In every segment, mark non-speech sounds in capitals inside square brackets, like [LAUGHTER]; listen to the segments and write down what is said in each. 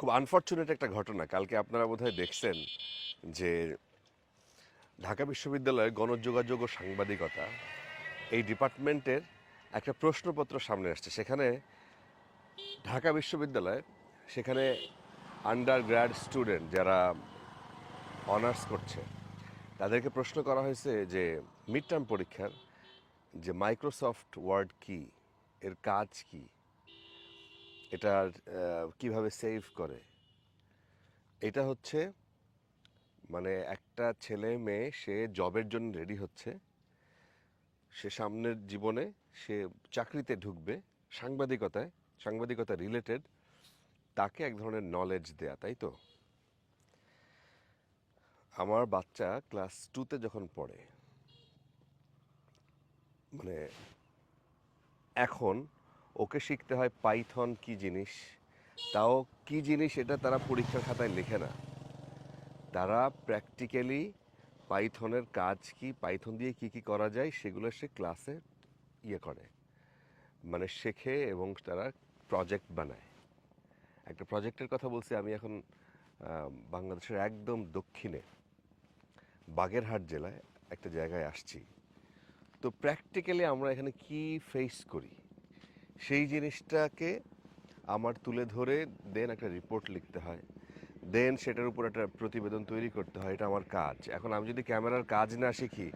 খুব আনফর্চুনেট একটা ঘটনা। কালকে আপনারা বোধহয় দেখছেন যে ঢাকা বিশ্ববিদ্যালয়ে গণযোগাযোগ ও সাংবাদিকতা এই ডিপার্টমেন্টের একটা প্রশ্নপত্র সামনে আসছে। সেখানে ঢাকা বিশ্ববিদ্যালয়ে, সেখানে আন্ডার গ্র্যাড স্টুডেন্ট যারা অনার্স করছে, তাদেরকে প্রশ্ন করা হয়েছে যে মিড টার্ম পরীক্ষার যে মাইক্রোসফট ওয়ার্ড কি, এর কাজ কি? এটা কীভাবে সেভ করে? এটা হচ্ছে মানে একটা ছেলে মেয়ে, সে জবের জন্য রেডি হচ্ছে। সে সামনের জীবনে, সে চাকরিতে ঢুকবে সাংবাদিকতায়, সাংবাদিকতা রিলেটেড তাকে এক ধরনের নলেজ দেয়া, তাই তো? আমার বাচ্চা ক্লাস টুতে যখন পড়ে মানে এখন ওকে শিখতে হয় পাইথন কি জিনিস? তাও কি জিনিস এটা তারা পরীক্ষার খাতায় লেখে না। তারা প্র্যাকটিক্যালি পাইথনের কাজ কি, পাইথন দিয়ে কি কি করা যায় সেগুলো সে ক্লাসে ইয়ে করে। মানে শেখে এবং তারা প্রজেক্ট বানায়। একটা প্রজেক্টের কথা বলছি, আমি এখন বাংলাদেশের একদম দক্ষিণে, বাগেরহাট জেলায় একটা জায়গায় আসছি। তো প্র্যাকটিক্যালি আমরা এখানে কি ফেস করি? সেই জিনিসটাকে আমার তুলে ধরে দেন একটা রিপোর্ট লিখতে হয়। দেন সেটার উপর একটা প্রতিবেদন তৈরি করতে হয়, এটা আমার কাজ। এখন আমি যদি ক্যামেরার কাজ না শিখি,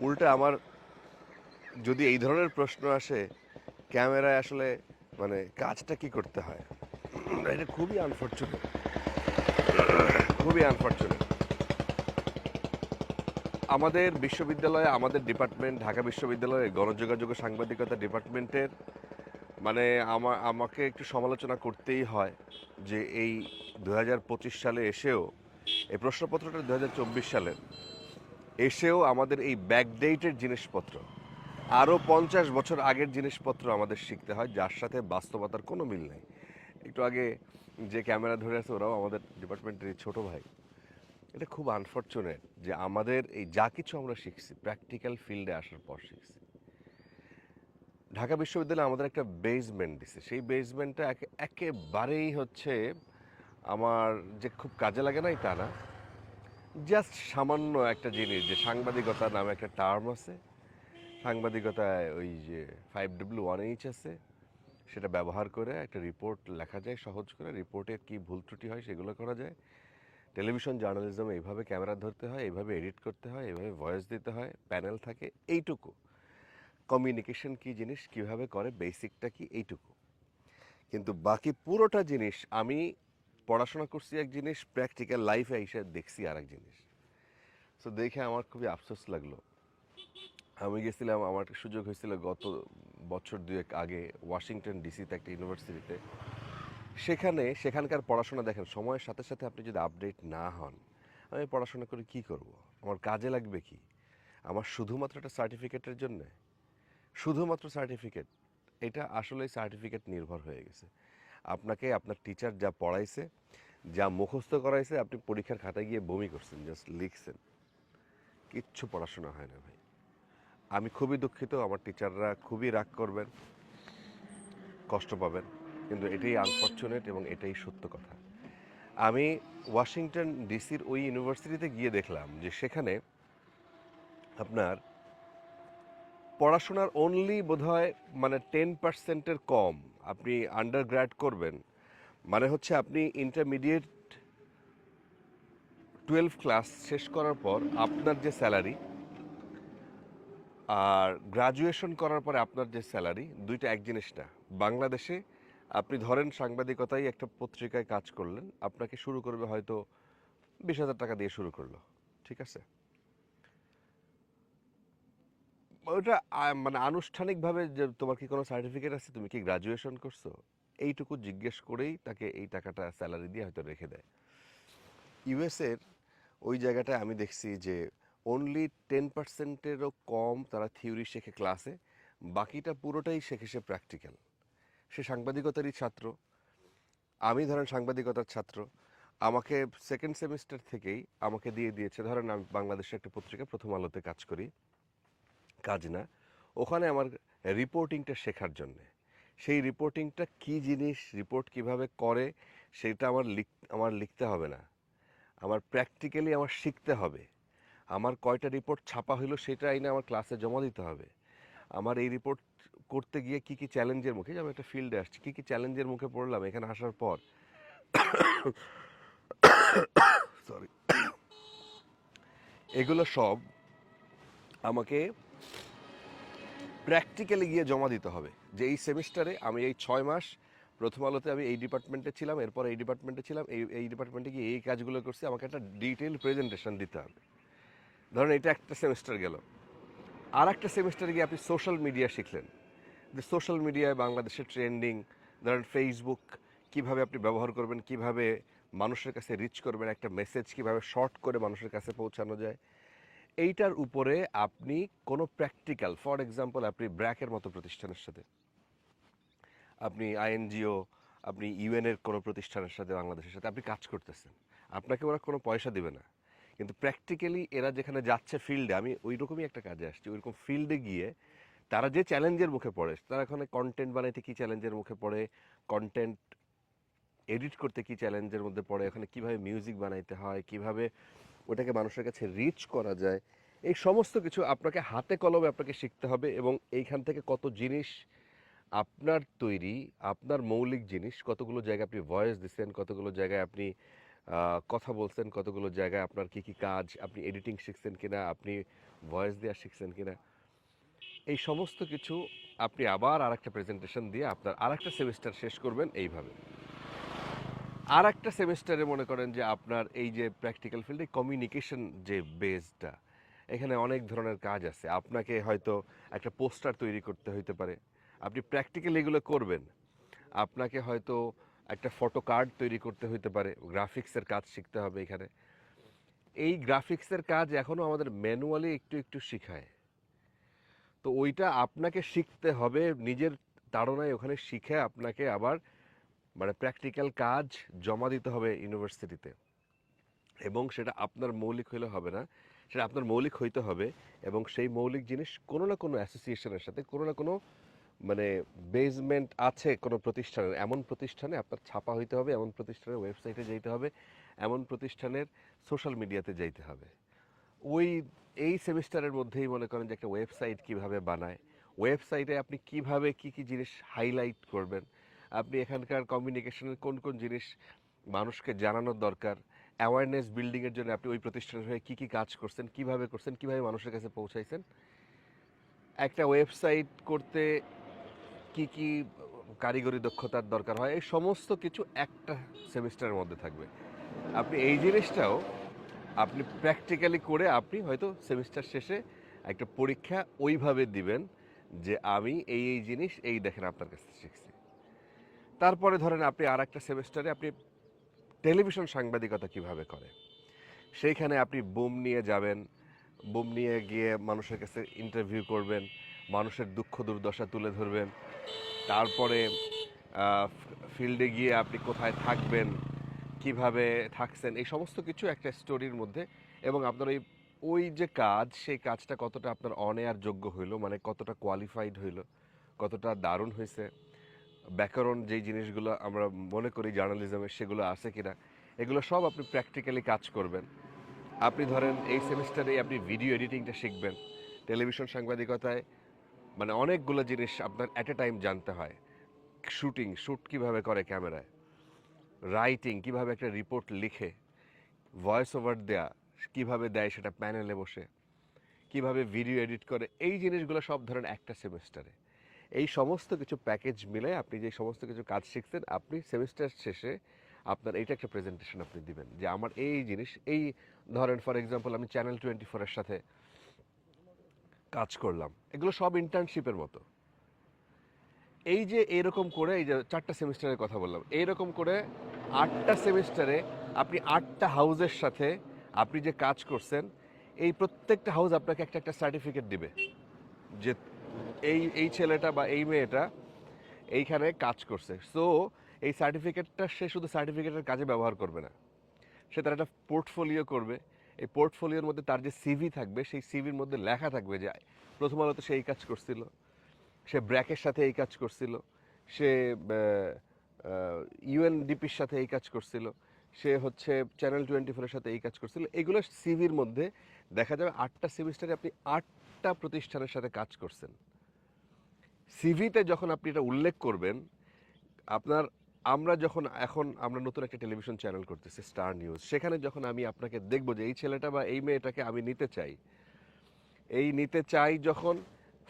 উল্টা আমার যদি এই ধরনের প্রশ্ন আসে, ক্যামেরায় আসলে মানে কাজটা কি করতে হয়? এটা খুবই আনফর্চুনেট খুবই আনফর্চুনেট আমাদের বিশ্ববিদ্যালয়ে, আমাদের ডিপার্টমেন্ট ঢাকা বিশ্ববিদ্যালয়ে গণযোগাযোগ সাংবাদিকতা ডিপার্টমেন্টের মানে আমা, আমাকে একটু সমালোচনা করতেই হয় যে এই দু হাজার পঁচিশ সালে এসেও, এই প্রশ্নপত্রটা দু সালের, এসেও আমাদের এই ব্যাকডেটের জিনিসপত্র, আরও পঞ্চাশ বছর আগের জিনিসপত্র আমাদের শিখতে হয়, যার সাথে বাস্তবতার কোনো মিল নেই। একটু আগে যে ক্যামেরা ধরে আছে, ওরাও আমাদের ডিপার্টমেন্টের এই ছোটো ভাই। এটা খুব আনফর্চুনেট যে আমাদের এই যা কিছু আমরা শিখছি প্র্যাকটিক্যাল ফিল্ডে আসার পর শিখছি। ঢাকা বিশ্ববিদ্যালয়ে আমাদের একটা বেসমেন্ট দিছে। সেই বেসমেন্টটা একে- একেবারেই হচ্ছে আমার যে খুব কাজে লাগে নাই তা না। জাস্ট সামান্য একটা জিনিস যে সাংবাদিকতা নামে একটা টার্ম আছে। সাংবাদিকতায় ওই যে ফাইভ ডব্লিউ ওয়ান এইচ আছে। সেটা ব্যবহার করে একটা রিপোর্ট লেখা যায়, সহজ করে রিপোর্টের কি ভুল ত্রুটি হয় সেগুলো করা যায়। টেলিভিশন জার্নালিজম এইভাবে ক্যামেরা ধরতে হয়, এইভাবে এডিট করতে হয়, এইভাবে ভয়েস দিতে হয় প্যানেল থাকে, এইটুকু। কমিউনিকেশন কি জিনিস, কীভাবে করে বেসিকটা কি, এইটুকু। কিন্তু বাকি পুরোটা জিনিস, আমি পড়াশোনা করছি এক জিনিস প্র্যাকটিক্যাল লাইফে এসে দেখছি আর এক জিনিস। তো দেখে আমার খুবই আফসোস লাগল। আমি গেছিলাম, আমার সুযোগ হয়েছিল গত বছর দুয়েক আগে ওয়াশিংটন ডিসিতে একটা ইউনিভার্সিটিতে সেখানে, সেখানকার পড়াশোনা দেখেন, সময়ের সাথে সাথে আপনি যদি আপডেট না হন, আমি পড়াশোনা করে কি করব? আমার কাজে লাগবে কি? আমার শুধুমাত্র একটা সার্টিফিকেটের জন্যে? শুধুমাত্র সার্টিফিকেট এটা আসলে সার্টিফিকেট নির্ভর হয়ে গেছে। আপনাকে আপনার টিচার যা পড়াইছে, যা মুখস্থ করাইছে, আপনি পরীক্ষার খাতায় গিয়ে বমি করছেন জাস্ট লিখছেন। কিচ্ছু পড়াশোনা হয় না ভাই। আমি খুবই দুঃখিত, আমার টিচাররা খুবই রাগ করবেন, কষ্ট পাবেন, কিন্তু এটাই আনফর্চুনেট এবং এটাই সত্য কথা। আমি ওয়াশিংটন ডিসির ওই ইউনিভার্সিটিতে গিয়ে দেখলাম যে সেখানে আপনার পড়াশোনার অনলি বোধহয় মানে টেন পার্সেন্টের কম আপনি আন্ডার গ্র্যাড করবেন। মানে হচ্ছে আপনি ইন্টারমিডিয়েট টুয়েলভ ক্লাস শেষ করার পর আপনার যে স্যালারি আর গ্রাজুয়েশন করার পরে আপনার যে স্যালারি দুইটা এক জিনিস না। বাংলাদেশে আপনি ধরেন সাংবাদিকতায় একটা পত্রিকায় কাজ করলেন, আপনাকে শুরু করবে হয়তো বিশ হাজার টাকা দিয়ে শুরু করল, ঠিক আছে? ওটা মানে আনুষ্ঠানিকভাবে যে তোমার কি কোনো সার্টিফিকেট আছে? তুমি কি গ্রাজুয়েশন করছ? এইটুকু জিজ্ঞেস করেই তাকে এই টাকাটা স্যালারি দিয়ে হয়তো রেখে দেয়। ইউএসের ওই জায়গাটায় আমি দেখছি যে অনলি টেন পার্সেন্টেরও কম তারা থিওরি শেখে ক্লাসে বাকিটা পুরোটাই শেখে সে প্র্যাকটিক্যাল সে সাংবাদিকতারই ছাত্র। আমি ধরেন সাংবাদিকতার ছাত্র। আমাকে সেকেন্ড সেমিস্টার থেকেই আমাকে দিয়ে দিয়েছে। ধরেন আমি বাংলাদেশের একটা পত্রিকা প্রথম আলোতে কাজ করি। কাজ না। ওখানে আমার রিপোর্টিংটা শেখার জন্যে। সেই রিপোর্টিংটা কি জিনিস রিপোর্ট কীভাবে করে, সেটা আমার লিখ, আমার লিখতে হবে না। আমার প্র্যাকটিক্যালি আমার শিখতে হবে। আমার কয়টা রিপোর্ট ছাপা হলো সেটা আইনে আমার ক্লাসে জমা দিতে হবে। আমার এই রিপোর্ট করতে গিয়ে কি কি চ্যালেঞ্জের মুখে, আমি একটা ফিল্ডে আসছি, কী কী চ্যালেঞ্জের মুখে পড়লাম, এখানে আসার পর [COUGHS] সরি [COUGHS] এগুলো সব আমাকে প্র্যাকটিক্যালি গিয়ে জমা দিতে হবে। যে এই সেমিস্টারে আমি এই ছয় মাস, প্রথম আলোতে আমি এই ডিপার্টমেন্টে ছিলাম, এরপর এই ডিপার্টমেন্টে ছিলাম, এই এই ডিপার্টমেন্টে গিয়ে এই কাজগুলো করছি, আমাকে একটা ডিটেল প্রেজেন্টেশন দিতে হবে। ধরুন এটা একটা সেমিস্টার গেল। আর একটা সেমিস্টারে গিয়ে আপনি সোশ্যাল মিডিয়া শিখলেন। যে সোশ্যাল মিডিয়ায় বাংলাদেশের ট্রেন্ডিং ধরেন ফেসবুক কীভাবে আপনি ব্যবহার করবেন, কীভাবে মানুষের কাছে রিচ করবেন, একটা মেসেজ কীভাবে শর্ট করে মানুষের কাছে পৌঁছানো যায়। এইটার উপরে আপনি কোনো প্র্যাকটিক্যাল ফর এক্সাম্পল আপনি ব্র্যাকের মতো প্রতিষ্ঠানের সাথে, আপনি আইএনজিও আপনি ইউএনের কোনো প্রতিষ্ঠানের সাথে, বাংলাদেশের সাথে আপনি কাজ করতেছেন। আপনাকে ওরা কোনো পয়সা দেবে না। কিন্তু প্র্যাকটিক্যালি এরা যেখানে যাচ্ছে ফিল্ডে আমি ওই রকমই একটা কাজে আসছি, ওইরকম ফিল্ডে গিয়ে তারা যে চ্যালেঞ্জের মুখে পড়ে, তারা এখানে কন্টেন্ট বানাইতে কী চ্যালেঞ্জের মুখে পড়ে কন্টেন্ট এডিট করতে কী চ্যালেঞ্জের মধ্যে পড়ে, ওখানে কীভাবে মিউজিক বানাইতে হয়, কীভাবে ওটাকে মানুষের কাছে রিচ করা যায়। এই সমস্ত কিছু আপনাকে হাতে কলমে আপনাকে শিখতে হবে এবং এইখান থেকে কত জিনিস আপনার তৈরি, আপনার মৌলিক জিনিস, কতগুলো জায়গায় আপনি ভয়েস দিচ্ছেন, কতগুলো জায়গায় আপনি কথা বলছেন, কতগুলো জায়গায় আপনার কি কি কাজ, আপনি এডিটিং শিখছেন কিনা, আপনি ভয়েস দেওয়া শিখছেন কিনা। এই সমস্ত কিছু আপনি আবার আর একটা প্রেজেন্টেশন দিয়ে আপনার আর একটা সেমিস্টার শেষ করবেন এইভাবে। আর একটা সেমিস্টারে মনে করেন যে আপনার এই যে প্র্যাকটিক্যাল ফিল্ডে কমিউনিকেশন যে বেসটা এখানে অনেক ধরনের কাজ আছে। আপনাকে হয়তো একটা পোস্টার তৈরি করতে হইতে পারে। আপনি প্র্যাকটিক্যাল এগুলো করবেন। আপনাকে হয়তো একটা ফটো কার্ড তৈরি করতে হইতে পারে। গ্রাফিক্সের কাজ শিখতে হবে এখানে। এই গ্রাফিক্সের কাজ এখনও আমাদের ম্যানুয়ালি একটু একটু শিখায়। তো ওইটা আপনাকে শিখতে হবে। নিজের তাড়নায় ওখানে শিখে আপনাকে আবার মানে প্র্যাকটিক্যাল কাজ জমা দিতে হবে ইউনিভার্সিটিতে এবং সেটা আপনার মৌলিক হইলে হবে না, সেটা আপনার মৌলিক হইতে হবে এবং সেই মৌলিক জিনিস কোনো না কোনো অ্যাসোসিয়েশনের সাথে, কোনো না কোনো মানে বেসমেন্ট আছে কোনো প্রতিষ্ঠানের, এমন প্রতিষ্ঠানে আপনার ছাপা হইতে হবে, এমন প্রতিষ্ঠানের ওয়েবসাইটে যেতে হবে, এমন প্রতিষ্ঠানের সোশ্যাল মিডিয়াতে যাইতে হবে। ওই, এই সেমিস্টারের মধ্যেই মনে করেন যে একটা ওয়েবসাইট কীভাবে বানায় ওয়েবসাইটে আপনি কীভাবে কি কি জিনিস হাইলাইট করবেন আপনি এখানকার কমিউনিকেশনের কোন কোন জিনিস মানুষকে জানানোর দরকার? অ্যাওয়ারনেস বিল্ডিংয়ের জন্য আপনি ওই প্রতিষ্ঠানের হয়ে কী কী কাজ করছেন? কীভাবে করছেন? কীভাবে মানুষের কাছে পৌঁছাইছেন? একটা ওয়েবসাইট করতে কি কি কারিগরি দক্ষতার দরকার হয়? এই সমস্ত কিছু একটা সেমিস্টারের মধ্যে থাকবে। আপনি এই জিনিসটাও আপনি প্র্যাকটিক্যালি করে আপনি হয়তো সেমিস্টার শেষে একটা পরীক্ষা ওইভাবে দিবেন যে আমি এই এই জিনিস, এই দেখেন আপনার কাছে শিখছি। তারপরে ধরেন আপনি আর একটা সেমিস্টারে আপনি টেলিভিশন সাংবাদিকতা কীভাবে করে? সেইখানে আপনি বুম নিয়ে যাবেন, বুম নিয়ে গিয়ে মানুষের কাছে ইন্টারভিউ করবেন, মানুষের দুঃখ দুর্দশা তুলে ধরবেন, তারপরে ফিল্ডে গিয়ে আপনি কোথায় থাকবেন, কীভাবে থাকছেন, এই সমস্ত কিছু একটা স্টোরির মধ্যে এবং আপনার ওই ওই যে কাজ, সেই কাজটা কতটা আপনার অনেয়ার যোগ্য হইল মানে কতটা কোয়ালিফাইড হইল, কতটা দারুণ হয়েছে ব্যাকরণ যেই জিনিসগুলো আমরা মনে করি জার্নালিজমে সেগুলো আছে কিনা, এগুলো সব আপনি প্র্যাকটিক্যালি কাজ করবেন। আপনি ধরেন এই সেমিস্টারে আপনি ভিডিও এডিটিংটা শিখবেন টেলিভিশন সাংবাদিকতায় মানে অনেকগুলো জিনিস আপনার অ্যাট এ টাইম জানতে হয়। শুটিং শ্যুট কীভাবে করে ক্যামেরায়? রাইটিং কীভাবে একটা রিপোর্ট লিখে? ভয়েস ওভার দেয়া, কীভাবে দেয় সেটা প্যানেলে বসে? কীভাবে ভিডিও এডিট করে? এই জিনিসগুলো সব ধরেন একটা সেমিস্টারে। এই সমস্ত কিছু প্যাকেজ মিলে আপনি যে সমস্ত কিছু কাজ শিখছেন, আপনি সেমিস্টার শেষে আপনার এইটা একটা প্রেজেন্টেশন আপনি দিবেন। যে আমার এই জিনিস, এই ধরেন ফর এক্সাম্পল আমি চ্যানেল টোয়েন্টি ফোরের সাথে কাজ করলাম, এগুলো সব ইন্টার্নশিপের মতো। এই যে এরকম করে, এই যে চারটা সেমিস্টারের কথা বললাম এইরকম করে আটটা সেমিস্টারে আপনি আটটা হাউজের সাথে আপনি যে কাজ করছেন, এই প্রত্যেকটা হাউস আপনাকে একটা একটা সার্টিফিকেট দিবে। যে এই এই ছেলেটা বা এই মেয়েটা এইখানে কাজ করছে। সো এই সার্টিফিকেটটা সে শুধু সার্টিফিকেটের কাজে ব্যবহার করবে না। সে তার একটা পোর্টফোলিও করবে। এই পোর্টফোলিওর মধ্যে তার যে সিভি থাকবে, সেই সিভির মধ্যে লেখা থাকবে যে, প্রথম আলোতে সে এই কাজ করছিল। সে ব্র্যাকের সাথে এই কাজ করছিল। সে ইউএনডিপির সাথে এই কাজ করছিল। সে হচ্ছে চ্যানেল টোয়েন্টি ফোরের সাথে এই কাজ করছিল। এগুলো সিভির মধ্যে দেখা যাবে আটটা সেমিস্টারে আপনি আটটা প্রতিষ্ঠানের সাথে কাজ করছেন। সিভিতে যখন আপনি এটা উল্লেখ করবেন, আপনার, আমরা যখন এখন, আমরা নতুন একটা টেলিভিশন চ্যানেল করতেছি স্টার নিউজ সেখানে যখন আমি আপনাকে দেখব যে এই ছেলেটা বা এই মেয়েটাকে আমি নিতে চাই, এই নিতে চাই যখন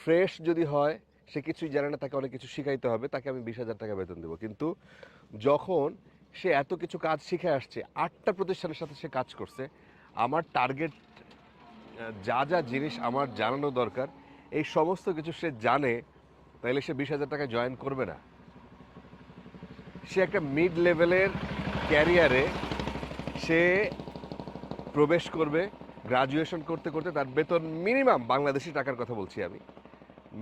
ফ্রেশ যদি হয়, সে কিছুই জানে না, তাকে অনেক কিছু শিখাইতে হবে, তাকে আমি বিশ হাজার টাকা বেতন দেবো। কিন্তু যখন সে এত কিছু কাজ শিখে আসছে, আটটা প্রতিষ্ঠানের সাথে সে কাজ করছে, আমার টার্গেট যা যা জিনিস আমার জানানো দরকার, এই সমস্ত কিছু সে জানে তাহলে সে বিশ হাজার টাকা জয়েন করবে না। সে একটা মিড লেভেলের ক্যারিয়ারে সে প্রবেশ করবে গ্রাজুয়েশন করতে করতে তার বেতন মিনিমাম বাংলাদেশি টাকার কথা বলছি আমি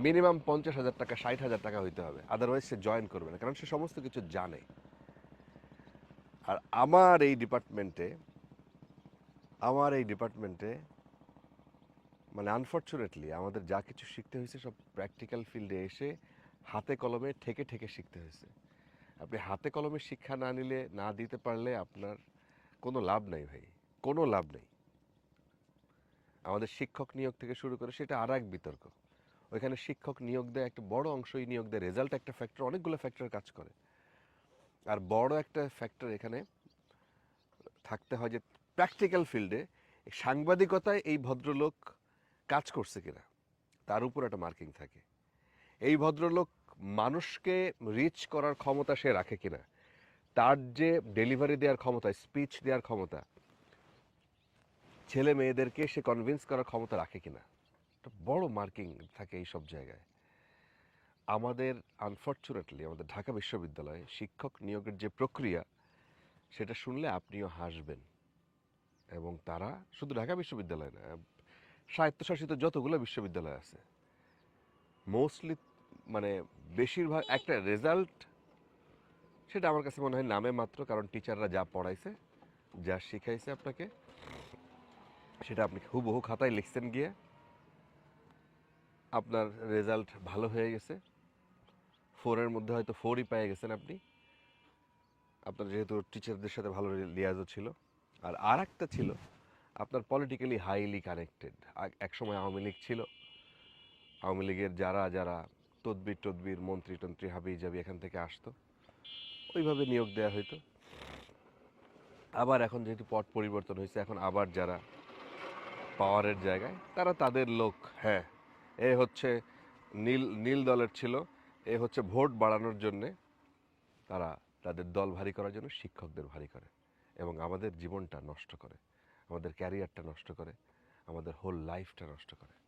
মিনিমাম পঞ্চাশ হাজার টাকা, ষাট হাজার টাকা হইতে হবে। আদারওয়াইজ সে জয়েন করবে না, কারণ সে সমস্ত কিছু জানে। আর আমার এই ডিপার্টমেন্টে আমার এই ডিপার্টমেন্টে মানে আনফর্চুনেটলি আমাদের যা কিছু শিখতে হয়েছে সব প্র্যাকটিক্যাল ফিল্ডে এসে হাতে কলমে ঠেকে ঠেকে শিখতে হয়েছে। আপনি হাতে কলমে শিক্ষা না নিলে, না দিতে পারলে আপনার কোনো লাভ নাই ভাই, কোনো লাভ নেই। আমাদের শিক্ষক নিয়োগ থেকে শুরু করে সেটা আর এক বিতর্ক। ওইখানে শিক্ষক নিয়োগ দেয় একটা বড় অংশই নিয়োগ দেয় রেজাল্ট একটা ফ্যাক্টর অনেকগুলো ফ্যাক্টর কাজ করে। আর বড় একটা ফ্যাক্টর এখানে থাকতে হয় যে প্র্যাকটিক্যাল ফিল্ডে সাংবাদিকতায় এই ভদ্রলোক কাজ করছে কিনা, তার উপর একটা মার্কিং থাকে। এই ভদ্রলোক মানুষকে রিচ করার ক্ষমতা সে রাখে কিনা, তার যে ডেলিভারি দেওয়ার ক্ষমতা স্পিচ দেওয়ার ক্ষমতা, ছেলে মেয়েদেরকে সে কনভিন্স করার ক্ষমতা রাখে কিনা, একটা বড় মার্কিং থাকে এই সব জায়গায়। আমাদের আনফর্চুনেটলি আমাদের ঢাকা বিশ্ববিদ্যালয়ে শিক্ষক নিয়োগের যে প্রক্রিয়া, সেটা শুনলে আপনিও হাসবেন। এবং তারা শুধু ঢাকা বিশ্ববিদ্যালয় না স্বায়ত্তশাসিত যতগুলো বিশ্ববিদ্যালয় আছে মোস্টলি মানে বেশিরভাগ একটা রেজাল্ট সেটা আমার কাছে মনে হয় নামে মাত্র, কারণ টিচাররা যা পড়াইছে, যা শিখাইছে আপনাকে, সেটা আপনি হুবহু খাতায় লিখছেন গিয়ে আপনার রেজাল্ট ভালো হয়ে গেছে। ফোরের মধ্যে হয়তো ফোরই পেয়ে গেছেন আপনি। আপনার যেহেতু টিচারদের সাথে ভালো লিয়াজও ছিল। আর আর একটা ছিল আপনার পলিটিক্যালি হাইলি কানেক্টেড একসময় আওয়ামী লীগ ছিল। আওয়ামী লীগের যারা যারা তদবির, টদবির, মন্ত্রী, টন্ত্রী হাবি যাবি এখান থেকে আসতো, ওইভাবে নিয়োগ দেওয়া হইতো। আবার এখন যেহেতু পট পরিবর্তন হয়েছে এখন আবার যারা পাওয়ারের জায়গায়, তারা তাদের লোক হ্যাঁ এ হচ্ছে নীল নীল দলের ছিল, এ হচ্ছে ভোট বাড়ানোর জন্যে তারা তাদের দল ভারী করার জন্য শিক্ষকদের ভারী করে এবং আমাদের জীবনটা নষ্ট করে। আমাদের ক্যারিয়ারটা নষ্ট করে আমাদের হোল লাইফটা নষ্ট করে।